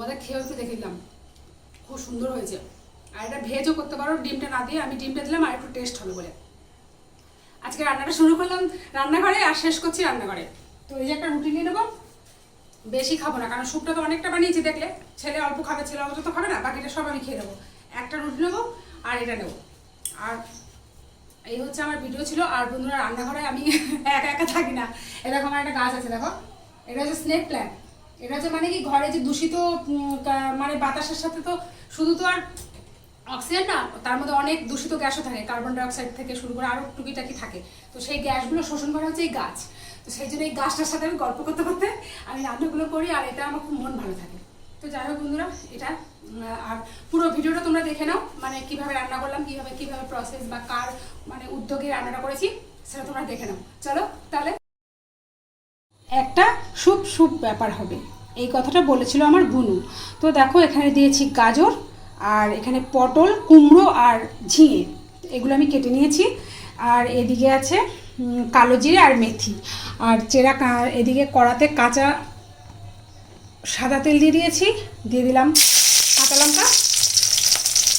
তোমাদের খেয়েও একটু দেখে দিলাম খুব সুন্দর হয়েছে। আর এটা ভেজও করতে পারো, ডিমটা না দিয়ে আমি ডিমটা দিলাম আর একটু টেস্ট হবে বলে। আজকে রান্নাটা শুরু করলাম রান্নাঘরে আর শেষ করছি রান্নাঘরে। তো এই যে একটা রুটি নিয়ে নেব। বেশি খাব না, কারণ স্যুপটা তো অনেকটা বানিয়েছি দেখলে। ছেলে অল্প খাবে, ছেলে অল্প তো খাবে না, বাকিটা সব আমি খেয়ে নেব। একটা রুটি নেব আর এটা নেব। আর এই হচ্ছে আমার ভিডিও ছিল, আর বন্ধুরা রান্নাঘরে আমি একা একা থাকি না। এরকম একটা গাছ আছে, দেখো। এটা হচ্ছে স্নেক প্ল্যান্ট এটা হচ্ছে মানে কি ঘরে যে দূষিত মানে বাতাসের সাথে তো শুধু তো আর অক্সিজেন না, তার মধ্যে অনেক দূষিত গ্যাসও থাকে, কার্বন ডাইঅক্সাইড থেকে শুরু করে আরও টুকিটাকি থাকে। তো সেই গ্যাসগুলো শোষণ করা হচ্ছে এই গাছ। তো সেই জন্য এই গাছটার সাথে আমি গল্প করতে করতে আমি রান্নাগুলো করি আর এটা আমার খুব মন ভালো থাকে। তো যাই হোক বন্ধুরা, এটা আর পুরো ভিডিওটা তোমরা দেখে নাও মানে কীভাবে রান্না করলাম, কীভাবে কীভাবে প্রসেস বা কার মানে উদ্যোগে রান্নাটা করেছি, সেটা তোমরা দেখে নাও। চলো, তাহলে একটা সুপ সুপ ব্যাপার হবে। এই কথাটা বলেছিল আমার বুনু। তো দেখো, এখানে দিয়েছি গাজর আর এখানে পটল, কুমড়ো আর ঝিঙে। এগুলো আমি কেটে নিয়েছি। আর এদিকে আছে কালো জিরে আর মেথি। আর চেরা এদিকে কড়াতে কাঁচা সাদা তেল দিয়ে দিয়েছি। দিয়ে দিলাম কাঁচা লঙ্কা।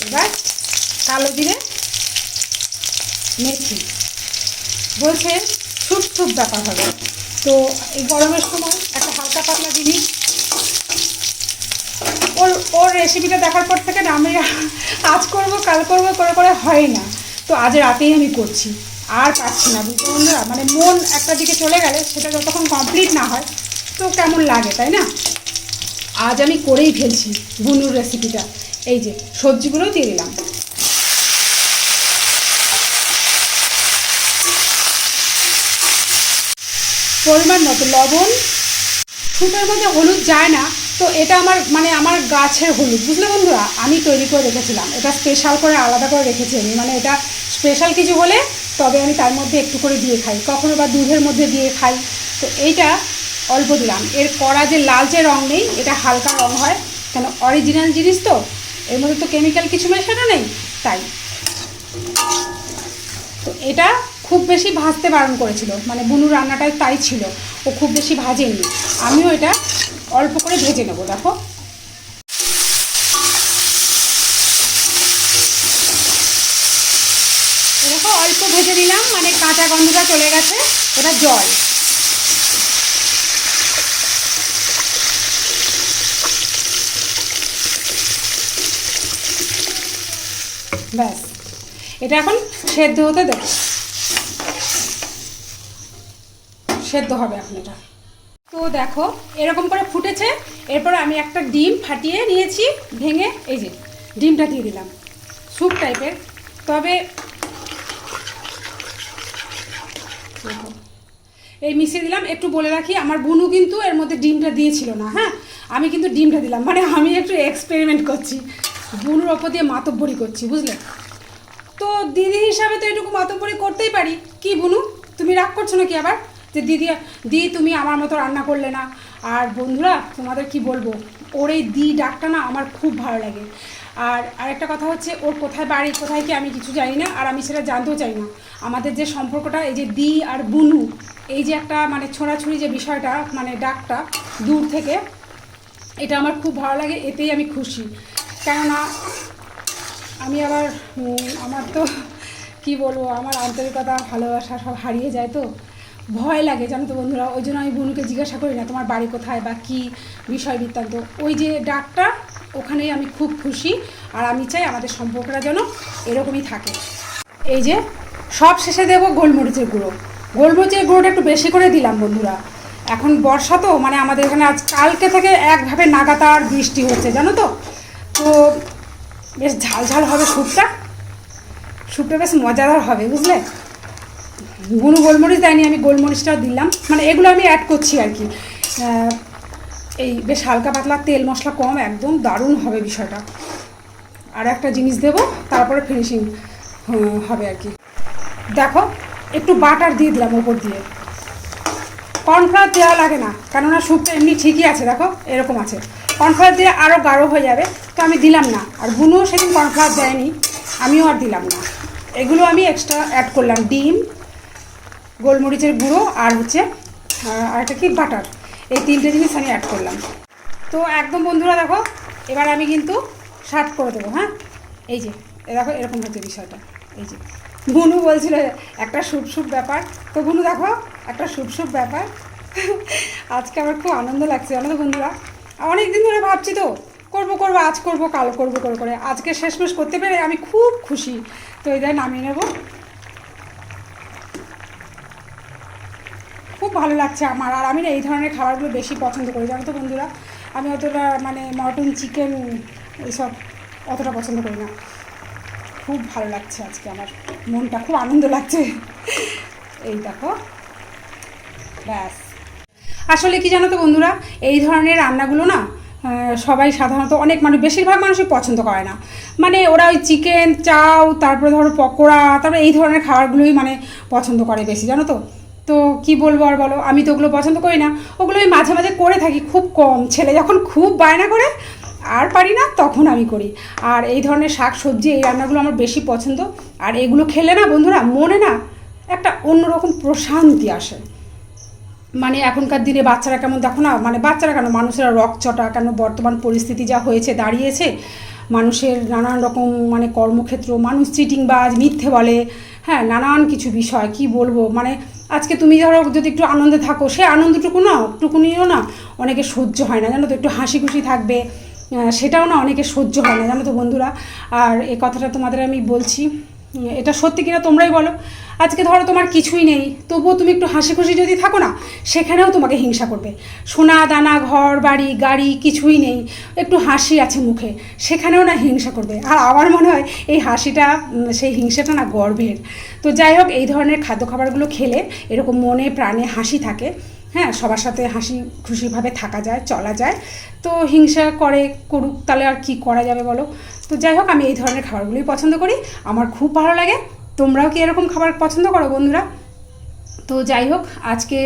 এবার কালো জিরে, মেথি। বলছে, সুপ সুপ ব্যাপার হবে। তো এই গরমের সময় একটা হালকা পাতলা জিনিস। ওর ওর রেসিপিটা দেখার পর থেকে না আমি আজ করব, কাল করব, করে করে হয় না। তো আজ রাতেই আমি করছি, আর পাচ্ছি না, বুঝতে মানে মন একটা দিকে চলে গেলে সেটা যতক্ষণ কমপ্লিট না হয়, তো কেমন লাগে, তাই না? আজ আমি করেই ফেলছি, বুনুর রেসিপিটা এই যে, সবজিগুলোও দিয়ে দিলাম। পরিমাণ মতো লবণ। সুপের মধ্যে হলুদ যায় না, তো এটা আমার মানে আমার গাছের হলুদ। বুঝলে বন্ধুরা? আমি তৈরি করে রেখেছিলাম। এটা স্পেশাল করে আলাদা করে রেখেছি আমি। মানে এটা স্পেশাল কিছু হলে তবে আমি তার মধ্যে একটু করে দিয়ে খাই। কখনো বা দুধের মধ্যে দিয়ে খাই। তো এইটা অল্প দিলাম। এর কড়া যে লালচে রং নেই, এটা হালকা রং হয়। কেন? অরিজিনাল জিনিস তো। এর মধ্যে তো কেমিক্যাল কিছু মেশানো নেই, তাই। তো এটা খুব বেশি ভাজতে বারণ করেছিল। মানে বুনুর রান্নাটাই তাই ছিল। ও খুব বেশি ভাজেনি। আমিও এটা অল্প করে ভেজে নেব, দেখো। দেখো, অল্প ভেজে দিলাম মানে কাঁচা গন্ধটা চলে গেছে। এটা জল। ব্যাস। এটা এখন সেদ্ধ হতে দেবো। সেদ্ধ হবে এখন এটা তো দেখো, এরকম করে ফুটেছে, এরপর আমি একটা ডিম ফাটিয়ে নিয়েছি, ভেঙে, এই যে, ডিমটা দিয়ে দিলাম, স্যুপ টাইপের। তবে এই মিশিয়ে দিলাম, একটু বলে রাখি, আমার বুনু কিন্তু এর মধ্যে ডিমটা দিয়েছিল না হ্যাঁ? আমি কিন্তু ডিমটা দিলাম মানে আমি একটু এক্সপেরিমেন্ট করছি, বুনুর ওপর দিয়ে মাতব্বরি করছি, বুঝলে? তো দিদি হিসাবে তো এটুকু মাতব্বরি করতেই পারি। কি বুনু, তুমি রাগ করছ নাকি আবার? যে দিদি দি তুমি আমার মতো রান্না করলে না। আর বন্ধুরা, তোমাদের কি বলব? ওর এই দি ডাকটা না আমার খুব ভালো লাগে। আর আরেকটা কথা হচ্ছে, ওর কোথায় বাড়ি, কোথায় কি আমি কিছু জানি না, আর আমি সেটা জানতেও চাই না। আমাদের যে সম্পর্কটা, এই যে দি আর বুনু, এই যে একটা মানে ছোঁড়াছুড়ি যে বিষয়টা মানে ডাকটা দূর থেকে, এটা আমার খুব ভালো লাগে, এতেই আমি খুশি। কেননা, আমি আবার আমার তো, কি বলব, আমার আন্তরিকতা, ভালোবাসা সব হারিয়ে যায় তো। ভয় লাগে জানো তো বন্ধুরা, ওই জন্য আমি বোনকে জিজ্ঞাসা করি না তোমার বাড়ি কোথায় বা কী বিষয় বৃত্তান্ত। ওই যে ডাকটা, ওখানেই আমি খুব খুশি আর আমি চাই আমাদের সম্পর্কটা যেন এরকমই থাকে। এই যে, সব শেষে দেবো গোলমরিচের গুঁড়ো। গোলমরিচের গুঁড়োটা একটু বেশি করে দিলাম বন্ধুরা। এখন বর্ষা তো মানে আমাদের এখানে আজ কালকে থেকে একভাবে নাগাতার বৃষ্টি হচ্ছে, জানো তো? তো বেশ ঝাল ঝাল হবে স্যুপটা স্যুপটা বেশ মজাদার হবে, বুঝলে? বুনো গোলমরিচ দেয়নি, আমি গোলমরিচটাও দিলাম। মানে এগুলো আমি অ্যাড করছি আর কি। এই বেশ হালকা পাতলা তেল মশলা কম, একদম দারুণ হবে বিষয়টা। আর একটা জিনিস দেব, তারপরে ফিনিশিং হবে আর কি। দেখো, একটু বাটার দিয়ে দিলাম ওপর দিয়ে। কর্নফ্লাওয়ার দেওয়া লাগে না, কেননা স্যুপটা এমনি ঠিকই আছে, দেখো, এরকম আছে। কর্নফ্লাওয়ার দিয়ে আরও গাঢ় হয়ে যাবে, তো আমি দিলাম না। আর বুনুও সেদিন কর্নফ্লাওয়ার দেয়নি, আমিও আর দিলাম না। এগুলো আমি এক্সট্রা অ্যাড করলাম, ডিম গোলমরিচের গুঁড়ো আর হচ্ছে আর একটা কি, বাটার। এই তিনটে জিনিস আমি অ্যাড করলাম। তো একদম বন্ধুরা দেখো, এবার আমি কিন্তু শার্ট করে দেবো হ্যাঁ? এই যে দেখো, এরকম হচ্ছে বিষয়টা। এই যে, বুনু বলছিল একটা শুভ শুভ ব্যাপার। তো বুনু দেখো, একটা শুভ শুভ ব্যাপার। আজকে আমার খুব আনন্দ লাগছে, জানো তো বন্ধুরা? অনেক দিন ধরে ভাবছি তো, করব করব, আজ করব, কাল করব করে করে। আজকে শেষমেশ করতে পেরে আমি খুব খুশি। তো এই দেয় নামিয়ে নেব। খুব ভালো লাগছে আমার। আর আমি না এই ধরনের খাবারগুলো বেশি পছন্দ করি, জানো তো বন্ধুরা? আমি অতটা মানে মটন, চিকেন এইসব অতটা পছন্দ করি না। খুব ভালো লাগছে আজকে আমার মনটা, খুব আনন্দ লাগছে। এই দেখো। ব্যাস। আসলে কি জানো তো বন্ধুরা, এই ধরনের রান্নাগুলো না সবাই সাধারণত অনেক মানুষ, বেশিরভাগ মানুষই পছন্দ করে না। মানে ওরা ওই চিকেন, চাউ, তারপরে ধরো পকোড়া, তারপরে এই ধরনের খাবারগুলোই মানে পছন্দ করে বেশি, জানো তো? তো কি বলব আর বলো? আমি তো ওগুলো পছন্দ করি না। ওগুলো আমি মাঝে মাঝে করে থাকি খুব কম। ছেলে যখন খুব বায়না করে, আর পারি না, তখন আমি করি। আর এই ধরনের শাক সবজি, এই রান্নাগুলো আমার বেশি পছন্দ। আর এগুলো খেলে না বন্ধুরা, মনে না একটা অন্যরকম প্রশান্তি আসে। মানে এখনকার দিনে বাচ্চারা কেমন, দেখো না মানে বাচ্চারা কেন, মানুষেরা রকচটা কেন, বর্তমান পরিস্থিতি যা হয়েছে, দাঁড়িয়েছে, মানুষের নানান রকম মানে কর্মক্ষেত্র, মানুষ চিটিংবাজ, মিথ্যে বলে। হ্যাঁ নানান কিছু বিষয়, কি বলব? মানে আজকে তুমি ধরো যদি একটু আনন্দে থাকো, সে আনন্দটুকু না টুকুনিও না অনেকে সহ্য হয় না, জানো তো একটু হাসি খুশি থাকবে সেটাও না অনেকে সহ্য হয় না, জানো তো বন্ধুরা। আর এই কথাটা তোমাদের আমি বলছি এটা সত্যি কিনা তোমরাই বলো। আজকে ধরো তোমার কিছুই নেই, তবুও তুমি একটু হাসি খুশি যদি থাকো না, সেখানেও তোমাকে হিংসা করবে। সোনা, দানা, ঘর, বাড়ি, গাড়ি, কিছুই নেই, একটু হাসি আছে মুখে, সেখানেও না হিংসা করবে। আর আমার মনে হয় এই হাসিটা সেই হিংসাটা না গর্বের। তো যাই হোক, এই ধরনের খাদ্য খাবারগুলো খেলে এরকম মনে, প্রাণে হাসি থাকে। হ্যাঁ সবার সাথে হাসি খুশিভাবে থাকা যায়, চলা যায়। তো হিংসা করে করুক, তাহলে আর কি করা যাবে বলো? তো যাই হোক, আমি এই ধরনের খাবারগুলোই পছন্দ করি। আমার খুব ভালো লাগে। তোমরাও কি এরকম খাবার পছন্দ করো বন্ধুরা? তো যাই হোক, আজকে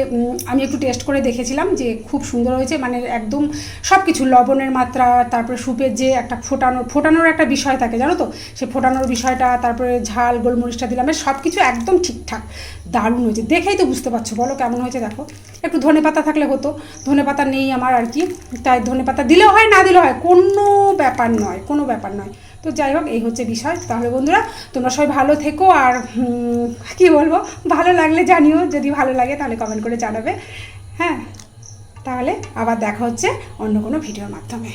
আমি একটু টেস্ট করে দেখেছিলাম যে খুব সুন্দর হয়েছে মানে একদম সব কিছু লবণের মাত্রা, তারপরে স্যুপের যে একটা ফোটানো, ফোটানোর একটা বিষয় থাকে, জানো তো? সে ফোটানোর বিষয়টা, তারপরে ঝাল, গোলমরিচটা দিলাম সব কিছু একদম ঠিকঠাক, দারুণ হয়েছে। দেখেই তো বুঝতে পারছ, বলো কেমন হয়েছে, দেখো। একটু ধনে পাতা থাকলে হতো, ধনে পাতা নেই আমার আর কি, তাই ধনে পাতা দিলেও হয়, না দিলেও হয়, কোনো ব্যাপার নয়, কোনো ব্যাপার নয়। তো যাই হোক, এই হচ্ছে বিষয়। তাহলে বন্ধুরা, তোমরা সবাই ভালো থেকো আর কি বলব, ভালো লাগলে জানিও। যদি ভালো লাগে, তাহলে কমেন্ট করে জানাবে। হ্যাঁ তাহলে আবার দেখা হচ্ছে অন্য কোনো ভিডিওর মাধ্যমে।